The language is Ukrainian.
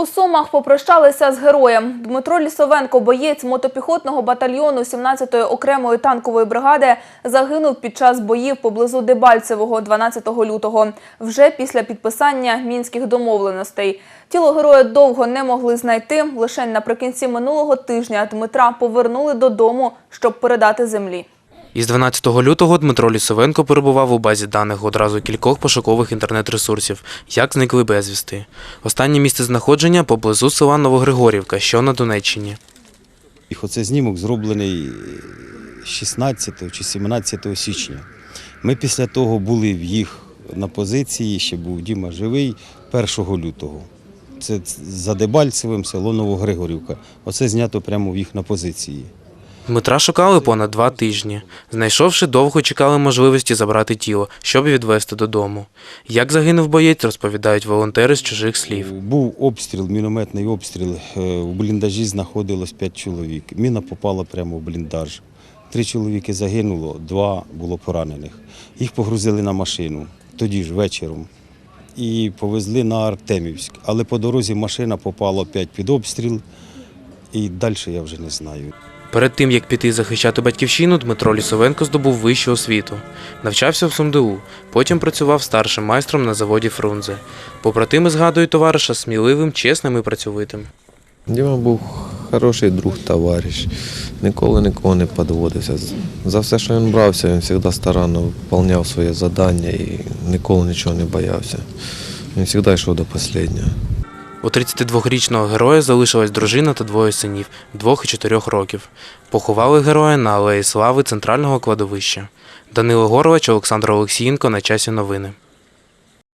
У Сумах попрощалися з героєм. Дмитро Лісовенко, боєць мотопіхотного батальйону 17-ї окремої танкової бригади, загинув під час боїв поблизу Дебальцевого 12 лютого, вже після підписання мінських домовленостей. Тіло героя довго не могли знайти. Лише наприкінці минулого тижня Дмитра повернули додому, щоб передати землі. Із 12 лютого Дмитро Лісовенко перебував у базі даних одразу кількох пошукових інтернет-ресурсів, як зникли безвісти. Останнє місце знаходження поблизу села Новогригорівка, що на Донеччині. Оце знімок зроблений 16 чи 17 січня. Ми після того були в їх на позиції, ще був Діма живий 1 лютого. Це за Дебальцевим, село Новогригорівка. Оце знято прямо в їх на позиції. Дмитра шукали понад два тижні. Знайшовши, довго чекали можливості забрати тіло, щоб відвезти додому. Як загинув боєць, розповідають волонтери з чужих слів. Був обстріл, мінометний обстріл. Е, У бліндажі знаходилось 5 чоловік. Міна попала прямо в бліндаж. Три чоловіки загинуло, два було поранених. Їх погрузили на машину тоді ж вечором і повезли на Артемівськ. Але по дорозі машина попала опять під обстріл, і далі я вже не знаю. Перед тим, як піти захищати батьківщину, Дмитро Лісовенко здобув вищу освіту. Навчався в СумДУ, потім працював старшим майстром на заводі Фрунзе. Побратими згадують товариша сміливим, чесним і працьовитим. Діма був хороший друг, товариш. Ніколи нікого не підводився. За все, що він брався, він завжди старанно виконував своє завдання і ніколи нічого не боявся. Він завжди йшов до останнього. У 32-річного героя залишилась дружина та двоє синів двох і чотирьох років. Поховали героя на алеї слави центрального кладовища. Данило Горович, Олександр Олексієнко на часі новини.